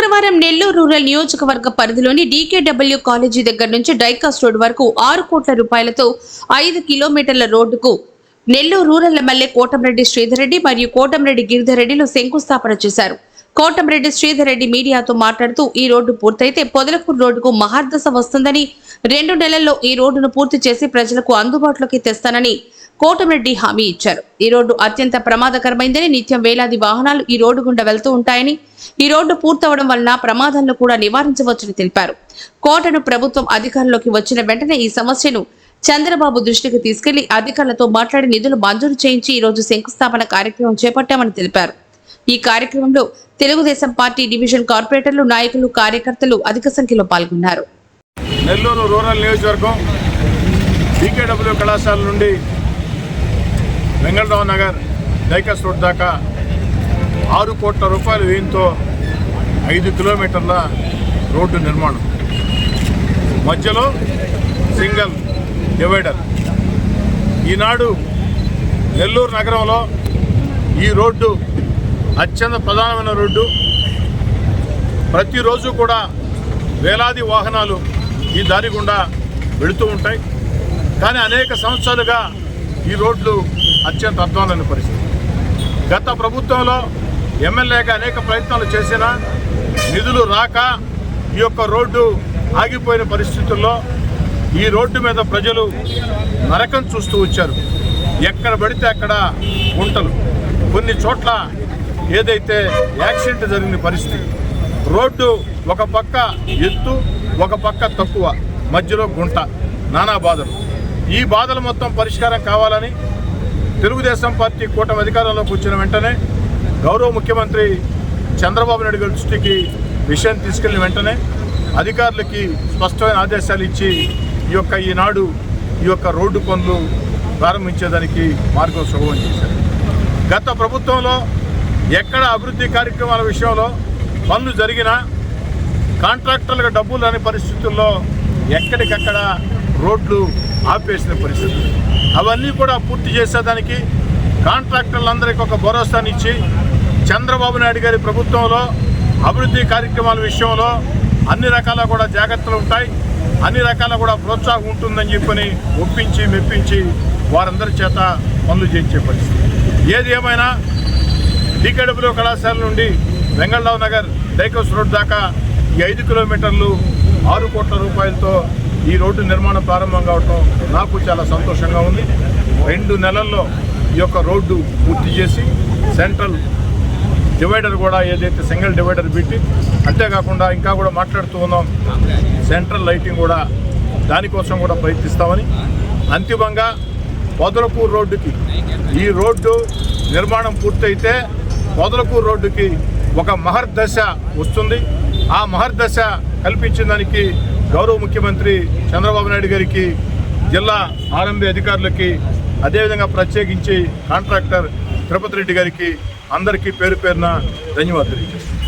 శుక్రవారం నెల్లూరు రూరల్ నియోజకవర్గ పరిధిలోని డీకేడబ్ల్యూ కాలేజీ దగ్గర నుంచి డైకాస్ రోడ్ వరకు ఆరు కోట్ల రూపాయలతో ఐదు కిలోమీటర్ల రోడ్డుకు నెల్లూరు రూరల్ ఎమ్మెల్యే కోటంరెడ్డి శ్రీధర్రెడ్డి మరియు కోటంరెడ్డి గిరిధర్ రెడ్డిలు శంకుస్థాపన చేశారు. కోటంరెడ్డి శ్రీధర్ రెడ్డి మీడియాతో మాట్లాడుతూ ఈ రోడ్డు పూర్తయితే పొదలకూరు రోడ్డుకు మహార్దశ వస్తుందని రెండు నెలల్లో ఈ రోడ్డును పూర్తి చేసి ప్రజలకు అందుబాటులోకి తెస్తానని కోటమిరెడ్డి హామీ ఇచ్చారు. ఈ రోడ్డు అత్యంత ప్రమాదకరమైందని నిత్యం వేలాది వాహనాలు ఈ రోడ్డు గుండా వెళ్తూ ఉంటాయని ఈ రోడ్డు పూర్తవడం వలన ప్రమాదాలను కూడా నివారించవచ్చని తెలిపారు. కోటను ప్రభుత్వం అధికారంలోకి వచ్చిన వెంటనే ఈ సమస్యను చంద్రబాబు దృష్టికి తీసుకెళ్ళి అధికారులతో మాట్లాడి నిధులు మంజూరు చేయించి ఈ రోజు శంకుస్థాపన కార్యక్రమం చేపట్టామని తెలిపారు. ఈ కార్యక్రమంలో తెలుగుదేశం పార్టీ డివిజన్ కార్పొరేటర్లు నాయకులు కార్యకర్తలు అధిక సంఖ్యలో పాల్గొన్నారు. నెల్లూరు రూరల్ నియోజకవర్గం డికేడబ్ల్యూ కళాశాల నుండి వెంగళరావు నగర్ డైకస్ రోడ్ దాకా ఆరు కోట్ల రూపాయల వ్యయంతో ఐదు కిలోమీటర్ల రోడ్డు నిర్మాణం. మధ్యలో సింగల్ డివైడర్. ఈనాడు నెల్లూరు నగరంలో ఈ రోడ్డు అత్యంత ప్రధానమైన రోడ్డు. ప్రతిరోజు కూడా వేలాది వాహనాలు ఈ దారి గుండా వెళుతూ ఉంటాయి. కానీ అనేక సంవత్సరాలుగా ఈ రోడ్లు అత్యంత అధ్వానమైన పరిస్థితి. గత ప్రభుత్వంలో ఎమ్మెల్యేగా అనేక ప్రయత్నాలు చేసినా నిధులు రాక ఈ యొక్క రోడ్డు ఆగిపోయిన పరిస్థితుల్లో ఈ రోడ్డు మీద ప్రజలు నరకం చూస్తూ వచ్చారు. ఎక్కడ పడితే అక్కడ గుంటలు. కొన్ని చోట్ల ఏదైతే యాక్సిడెంట్ జరిగిన పరిస్థితి రోడ్డు ఒక పక్క ఎత్తు ఒక పక్క తక్కువ మధ్యలో గుంట నానా బాధలు. ఈ బాధలు మొత్తం పరిష్కారం కావాలని తెలుగుదేశం పార్టీ కూటమి అధికారంలోకి వచ్చిన వెంటనే గౌరవ ముఖ్యమంత్రి చంద్రబాబు నాయుడు గారి దృష్టికి విషయం తీసుకెళ్ళిన వెంటనే అధికారులకి స్పష్టమైన ఆదేశాలు ఇచ్చి ఈ యొక్క ఈనాడు ఈ యొక్క రోడ్డు పనులు ప్రారంభించేదానికి మార్గం సుగమం చేశారు. గత ప్రభుత్వంలో ఎక్కడ అభివృద్ధి కార్యక్రమాల విషయంలో పనులు జరిగినా కాంట్రాక్టర్లకు డబ్బులు రాని పరిస్థితుల్లో ఎక్కడికక్కడ రోడ్లు ఆపేసిన పరిస్థితి. అవన్నీ కూడా పూర్తి చేసేదానికి కాంట్రాక్టర్లందరికీ ఒక భరోసానిచ్చి చంద్రబాబు నాయుడు గారి ప్రభుత్వంలో అభివృద్ధి కార్యక్రమాల విషయంలో అన్ని రకాల కూడా జాగ్రత్తలు ఉంటాయి. అన్ని రకాల కూడా ప్రోత్సాహం ఉంటుందని చెప్పని ఒప్పించి మెప్పించి వారందరి చేత పనులు చేయించే పరిస్థితి. ఏది ఏమైనా డికేడబ్ల్యూ కళాశాల నుండి వెంగళరావు నగర్ డైకోస్ రోడ్ దాకా ఈ ఐదు కిలోమీటర్లు ఆరు కోట్ల రూపాయలతో ఈ రోడ్డు నిర్మాణం ప్రారంభం కావటం నాకు చాలా సంతోషంగా ఉంది. రెండు నెలల్లో ఈ యొక్క రోడ్డు పూర్తి చేసి సెంట్రల్ డివైడర్ కూడా ఏదైతే సింగిల్ డివైడర్ పెట్టి అంతేకాకుండా ఇంకా కూడా మాట్లాడుతూ ఉన్నాం. సెంట్రల్ లైటింగ్ కూడా దానికోసం కూడా ప్రయత్నిస్తామని. అంతిమంగా పొదలకూరు రోడ్డుకి ఈ రోడ్డు నిర్మాణం పూర్తయితే పొదలకూరు రోడ్డుకి ఒక మహర్దశ వస్తుంది. ఆ మహర్దశ కల్పించిన దానికి గౌరవ ముఖ్యమంత్రి చంద్రబాబు నాయుడు గారికి జిల్లా ఆర్ఎంబీ అధికారులకి అదేవిధంగా ప్రత్యేకించి కాంట్రాక్టర్ తిరుపతి రెడ్డి గారికి అందరికీ పేరు పేరున ధన్యవాదాలు తెలియజేస్తున్నాను.